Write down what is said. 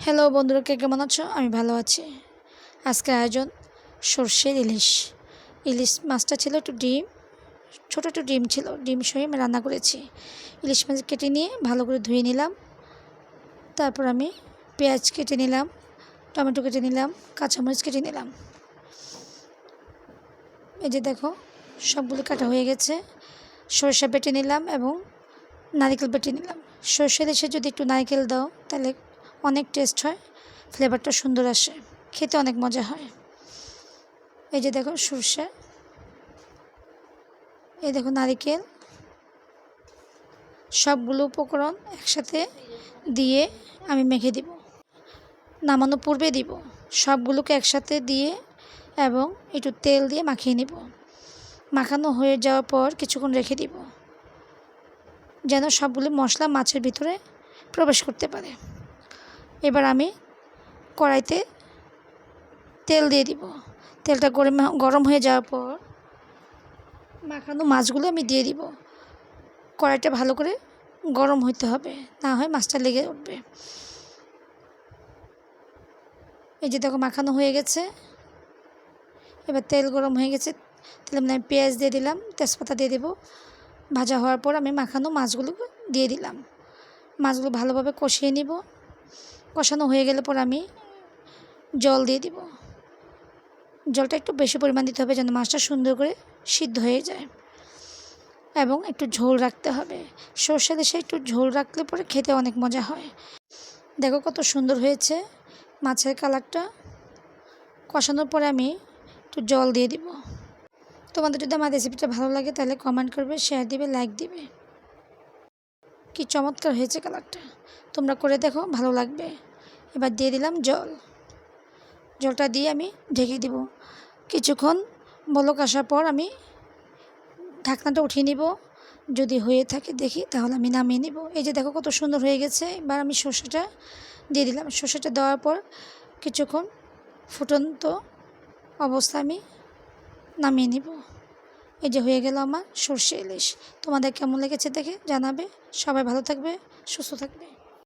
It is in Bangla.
হ্যালো বন্ধুরা কে কেমন আছো? আমি ভালো আছি। আজকে আয়োজন সর্ষের ইলিশ। ইলিশ মাছটা ছিল একটু ডিম, ছোটো একটু ডিম ছিল। ডিম সহ আমি রান্না করেছি। ইলিশ মাছ কেটে নিয়ে ভালো করে ধুয়ে নিলাম। তারপর আমি পেঁয়াজ কেটে নিলাম, টমেটো কেটে নিলাম, কাঁচামরিচ কেটে নিলাম। এই যে দেখো, সবগুলো কাটা হয়ে গেছে। সরষে বেটে নিলাম এবং নারিকেল বেটে নিলাম। সর্ষে দেশে যদি একটু নারকেল দাও, তাহলে অনেক টেস্ট হয়, ফ্লেভারটা সুন্দর আসে, খেতে অনেক মজা হয়। এই যে দেখো সর্ষে, এই দেখো নারিকেল, সবগুলো উপকরণ একসাথে দিয়ে আমি মেখে দিব। নামানো পূর্বে দিব, সবগুলোকে একসাথে দিয়ে এবং একটু তেল দিয়ে মাখিয়ে নিব। মাখানো হয়ে যাওয়ার পর কিছুক্ষণ রেখে দিব, যেন সবগুলো মশলা মাছের ভিতরে প্রবেশ করতে পারে। এবার আমি কড়াইতে তেল দিয়ে দিব। তেলটা গরম গরম হয়ে যাওয়ার পর মাখানো মাছগুলো আমি দিয়ে দিব। কড়াইটা ভালো করে গরম হইতে হবে, না হয় মাছটা লেগে উঠবে। এই যে দেখো মাখানো হয়ে গেছে। এবার তেল গরম হয়ে গেছে। তাহলে আমি পেঁয়াজ দিয়ে দিলাম, তেজপাতা দিয়ে দেবো। ভাজা হওয়ার পর আমি মাখানো মাছগুলো দিয়ে দিলাম। মাছগুলো ভালোভাবে কষিয়ে নিব। কষানো হয়ে গেলে পর আমি জল দিয়ে দিব। জলটা একটু বেশি পরিমাণ দিতে হবে যেন মাছটা সুন্দর করে সিদ্ধ হয়ে যায়। এবং একটু ঝোল রাখতে হবে। সর্ষে দেশে একটু ঝোল রাখলে পরে খেতে অনেক মজা হয়। দেখো কত সুন্দর হয়েছে মাছের কালারটা। কষানোর পরে আমি একটু জল দিয়ে দিব। তোমাদের যদি আমার রেসিপিটা ভালো লাগে তাহলে কমেন্ট করবে শেয়ার দিবে লাইক দিবে। কি চমৎকার হয়েছে কালারটা? তোমরা করে দেখো, ভালো লাগবে। এবার দিয়ে দিলাম জল। জলটা দিয়ে আমি ঢেকে দিব। কিছুক্ষণ বলক আসার পর আমি ঢাকনাটা উঠিয়ে নিব। যদি হয়ে থাকে দেখি, তাহলে আমি নামিয়ে নিব। এই যে দেখো কত সুন্দর হয়ে গেছে। এবার আমি সর্ষেটা দিয়ে দিলাম। সর্ষেটা দেওয়ার পর কিছুক্ষণ ফুটন্ত অবস্থা আমি নামিয়ে নিব। এই যে হয়ে গেল আমার সর্ষে ইলিশ। তোমাদের কেমন লেগেছে দেখে জানাবে। সবাই ভালো থাকবে, সুস্থ থাকবে।